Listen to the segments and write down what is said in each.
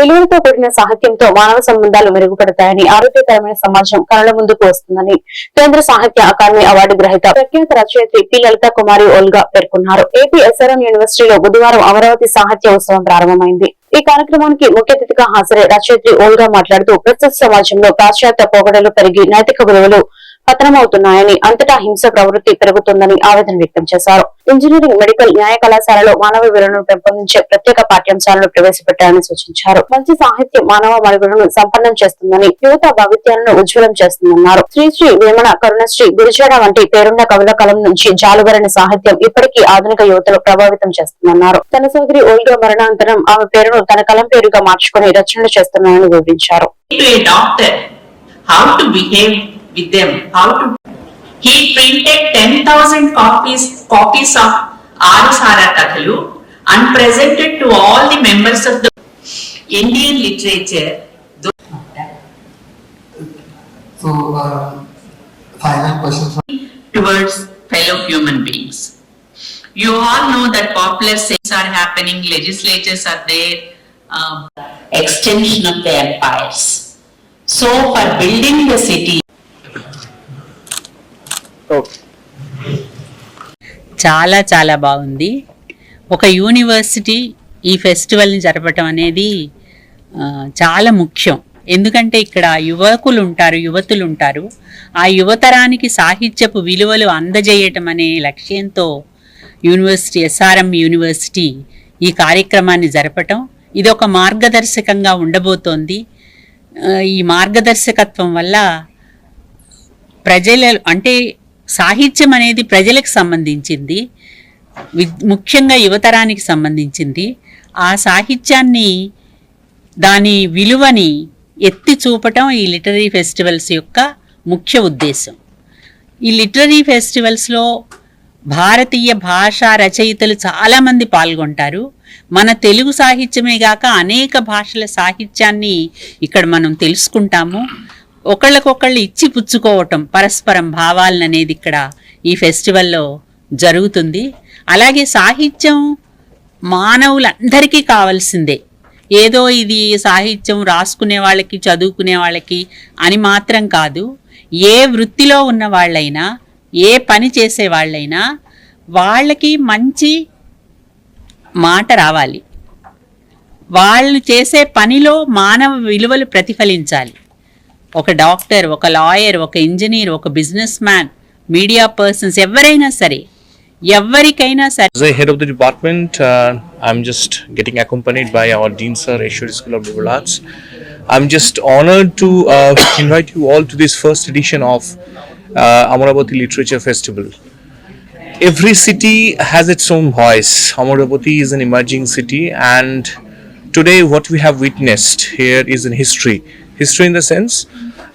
విలువలతో కూడిన సాహిత్యంతో మానవ సంబంధాలు మెరుగుపడతాయని ఆరోగ్యకరమైన సమాజం కళల ముందుకు వస్తుందని కేంద్ర సాహిత్య అకాడమీ అవార్డు గ్రహీత ప్రఖ్యాత రచయిత్రి పి. లలిత కుమారి ఓల్గా పేర్కొన్నారు. ఏపీ ఎస్ఆర్ఎం యూనివర్సిటీలో బుధవారం అమరావతి సాహిత్య ఉత్సవం ప్రారంభమైంది. ఈ కార్యక్రమానికి ముఖ్య అతిథిగా హాజరై రచయిత్రి ఓల్గా మాట్లాడుతూ ప్రస్తుత సమాజంలో పాశ్చాత్య పోకడలు పెరిగి నైతిక విలువలు పతనమవుతున్నాయని అంతటా హింస ప్రవృత్తి పెరుగుతుందని ఆవేదన వ్యక్తం చేశారు. ఇంజనీరింగ్ మెడికల్ న్యాయ కళాశాలలో మానవ విలువలను పెంపొందించే ప్రత్యేక పాఠ్యాంశాలను ప్రవేశపెట్టాలని సూచించారు. మంచి సాహిత్యం మానవ మరుగులను సంపన్నం చేస్తుందని యువత భవిత్యాలను ఉజ్వలం చేస్తుందన్నారు. శ్రీశ్రీ వేమణ వేమన కరుణశ్రీ గురుజాడ వంటి పేరున్న కవుల కలం నుంచి జాలుగరని సాహిత్యం ఇప్పటికీ ఆధునిక యువతను ప్రభావితం చేస్తుందన్నారు. తన సోదరి ఓల్గా మరణాంతరం ఆమె పేరును తన కలం పేరుగా మార్చుకుని రచనలు చేస్తున్నారని వివరించారు. To a doctor how to with them, how to. He printed 10,000 copies copies of Arusara Kathalu and presented to all the members of the Indian literature. So, uh, final question towards fellow human beings. You all know that popular things are happening, legislatures are there, um, extension of the empires. So for building the city, చాలా చాలా బాగుంది. ఒక university ఈ ఫెస్టివల్ని జరపటం అనేది చాలా ముఖ్యం. ఎందుకంటే ఇక్కడ యువకులు ఉంటారు యువతులు ఉంటారు ఆ యువతరానికి సాహిత్యపు విలువలు అందజేయటం అనే లక్ష్యంతో యూనివర్సిటీ ఎస్ఆర్ఎం యూనివర్సిటీ ఈ కార్యక్రమాన్ని జరపటం. ఇది ఒక మార్గదర్శకంగా ఉండబోతోంది. ఈ మార్గదర్శకత్వం వల్ల ప్రజల అంటే సాహిత్యం అనేది ప్రజలకు సంబంధించింది వి- ముఖ్యంగా యువతరానికి సంబంధించింది. ఆ సాహిత్యాన్ని దాని విలువని ఎత్తి చూపటం ఈ లిటరీ ఫెస్టివల్స్ యొక్క ముఖ్య ఉద్దేశం. ఈ లిటరీ ఫెస్టివల్స్లో భారతీయ భాషా రచయితలు చాలామంది పాల్గొంటారు. మన తెలుగు సాహిత్యమే గాక అనేక భాషల సాహిత్యాన్ని ఇక్కడ మనం తెలుసుకుంటాము. ఒకళ్ళకొకళ్ళు ఇచ్చి పుచ్చుకోవటం పరస్పరం భావాలను అనేది ఇక్కడ ఈ ఫెస్టివల్లో జరుగుతుంది. అలాగే సాహిత్యం మానవులందరికీ కావాల్సిందే. ఏదో ఇది సాహిత్యం రాసుకునే వాళ్ళకి చదువుకునే వాళ్ళకి అని మాత్రం కాదు. ఏ వృత్తిలో ఉన్న వాళ్ళైనా ఏ పని చేసే వాళ్ళైనా వాళ్ళకి మంచి మాట రావాలి. వాళ్ళు చేసే పనిలో మానవ విలువలు ప్రతిఫలించాలి. ఒక డాక్టర్ ఒక లాయర్ ఒక ఇంజనీర్ ఒక బిజినెస్ మ్యాన్ మీడియా పర్సన్స్ ఎవరైనా సరే ఎవరికైనా సరే As a head of the department, uh, I'm just getting accompanied by our Dean Sir, Ashwari School of Liberal Arts. I'm just honored to uh, invite you all to this first edition of uh, Amaravati Literature Festival. Every city has its own voice. Amaravati is an emerging city, and today, what we have witnessed here is in history. History, in the sense,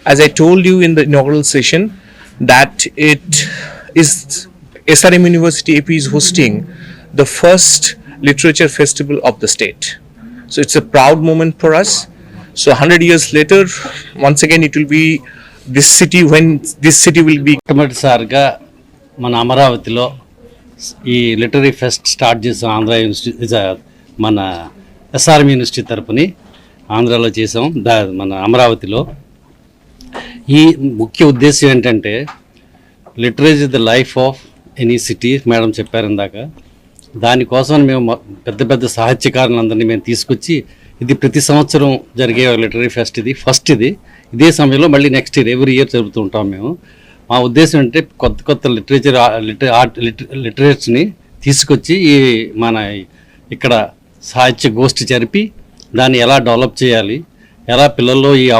as I told you in the inaugural session, that it is SRM University AP is hosting the first literature festival of the state. So it's a proud moment for us. So 100 years later, once again, it will be this city when this city will be మొట్టమొదటిసారిగా మన అమరావతిలో ఈ literary fest start చేసిన Andhra university మన SRM university తరపుని ఆంధ్రాలో చేసాం దా మన అమరావతిలో. ఈ ముఖ్య ఉద్దేశం ఏంటంటే literature is the life of any city madam చెప్పారు ఇందాక. దానికోసం మేము పెద్ద పెద్ద పెద్ద సాహిత్యకారులందరినీ మేము తీసుకొచ్చి ఇది ప్రతి సంవత్సరం జరిగే లిటరీ ఫెస్ట్ ఇది. ఫస్ట్ ఇది. ఇదే సమయంలో మళ్ళీ నెక్స్ట్ ఇయర్ ఎవ్రీ ఇయర్ జరుపుతూ ఉంటాం మేము. మా ఉద్దేశం అంటే కొత్త కొత్త లిటరేచర్ ఆర్ట్ లిటరేచర్ని తీసుకొచ్చి ఈ మన ఇక్కడ సాహిత్య గోష్ఠి జరిపి దాన్ని ఎలా డెవలప్ చేయాలి ఎలా పిల్లల్లో ఈ